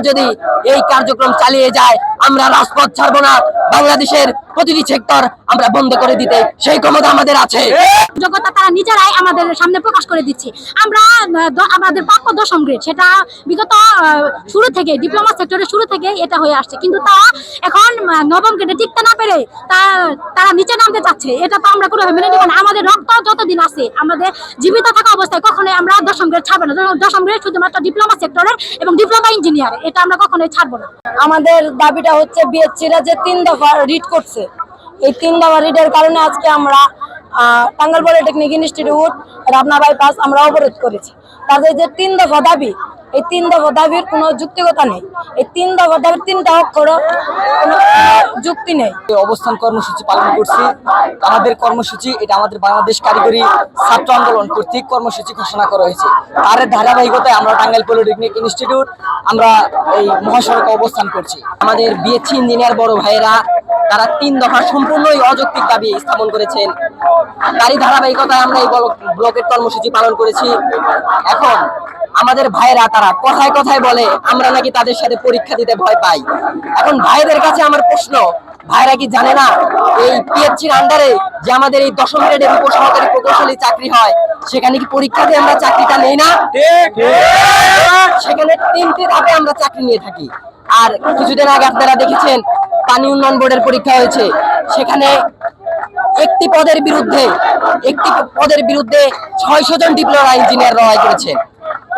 যদি এই কার্যক্রম চালিয়ে যায় আমরা রাজপথ ছাড়বো না। বাংলাদেশের প্রতিটি সেক্টর আমরা বন্ধ করে দিতে। সেই ক্ষমতা আমাদের আছে। যোগ্যতা তারা নিজেরাই আমাদের সামনে প্রকাশ করে দিচ্ছে। আমরা আমাদের প্রাপ্য দশম গ্রেড সেটা বিগত শুরু থেকে ডিপ্লোমা সেক্টরের শুরু থেকে এটা হয়ে আসছে। কিন্তু তা এখন নবম গ্রেডে টিকতে না পেরে তা তারা নিচে নামতে চাচ্ছে। এটা তো আমরা কোনোভাবে মেনে নেব না। আমাদের রক্ত যতদিন আছে আমাদের জীবিত থাকা অবস্থায় কখনোই আমরা দশম গ্রেড ছাড়বো না। দশম গ্রেড শুধুমাত্র ডিপ্লোমা সেক্টরের এবং ডিপ্লোমা ইঞ্জিনিয়ার এটা আমরা কখনোই ছাড়বো না। আমাদের দাবিটা হচ্ছে বিএসসিরা যে তিন দফা রিড করছে। এই তিন দফা রিডের কারণে আজকে আমরা আহ, Tangail polytechnic institute Rabna bypass আমরা অবরোধ করেছি। তাদের যে তিন দফা দাবি এই তিন দফা দাবির কোনো যুক্তিকতা নেই। এই তিন দফা দাবির তিনটা অক্ষর কোনো যুক্তি নেই। অবস্থান কর্মসূচি পালন করছি। আমাদের কর্মসূচি এটা আমাদের বাংলাদেশ কারিগরি ছাত্র আন্দোলন কর্তৃক কর্মসূচি ঘোষণা করা হয়েছে। তার ধারাবাহিকতায় আমরা টাঙ্গাইল পলিটেকনিক ইনস্টিটিউট আমরা এই মহাসড়কে অবস্থান করছি। আমাদের বিএসসি ইঞ্জিনিয়ার বড় ভাইয়েরা, তারা তিন দফা সম্পূর্ণই অযৌক্তিক দাবি স্থাপন করেছেন। তারই ধারাবাহিকতায় আমরা এই ব্লকের কর্মসূচি পালন করেছি। এখন আমাদের ভাইয়েরা, তারা কথায় কথায় বলে, আমরা নাকি তাদের সাথে পরীক্ষা দিতে ভয় পাই। এখন ভাইদের কাছে আমার প্রশ্ন, ভাইরা কি জানে না, এই পিএইচসির আন্ডারে যে আমাদের এই দশম গ্রেডের উপসহকারী প্রকৌশলী চাকরি হয় সেখানে কি পরীক্ষা দিয়ে আমরা চাকরিটা নেই না? সেখানে তিনটি ধাপে আমরা চাকরি নিয়ে থাকি। আর কিছুদিন আগে আপনারা দেখেছেন পানি উন্নয়ন বোর্ডের পরীক্ষা হয়েছে। সেখানে একটি পদের বিরুদ্ধে একটি পদের বিরুদ্ধে ছয়শো জন ডিপ্লোমা ইঞ্জিনিয়ার লড়াই করেছেন।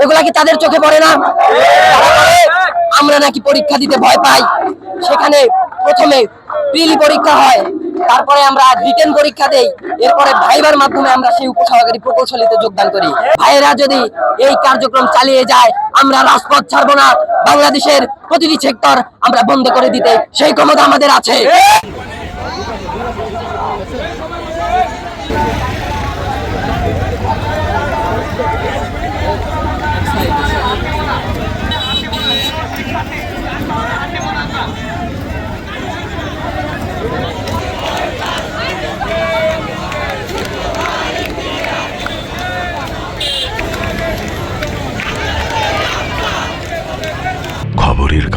এগুলা কি তাদের চোখে পড়ে না? আমরা নাকি পরীক্ষা দিতে ভয় পাই। সেখানে প্রথমে প্রিলি পরীক্ষা হয়। তারপরে আমরা রিটেন পরীক্ষা দেই, এরপরে ভাইবার মাধ্যমে আমরা সেই উপসহকারী প্রকৌশলীতে যোগদান করি। ভাইয়েরা যদি এই কার্যক্রম চালিয়ে যায়, আমরা রাজপথ ছাড়বো না, বাংলাদেশের প্রতিটি সেক্টর আমরা বন্ধ করে দিতে সেই ক্ষমতা আমাদের আছে। খবরের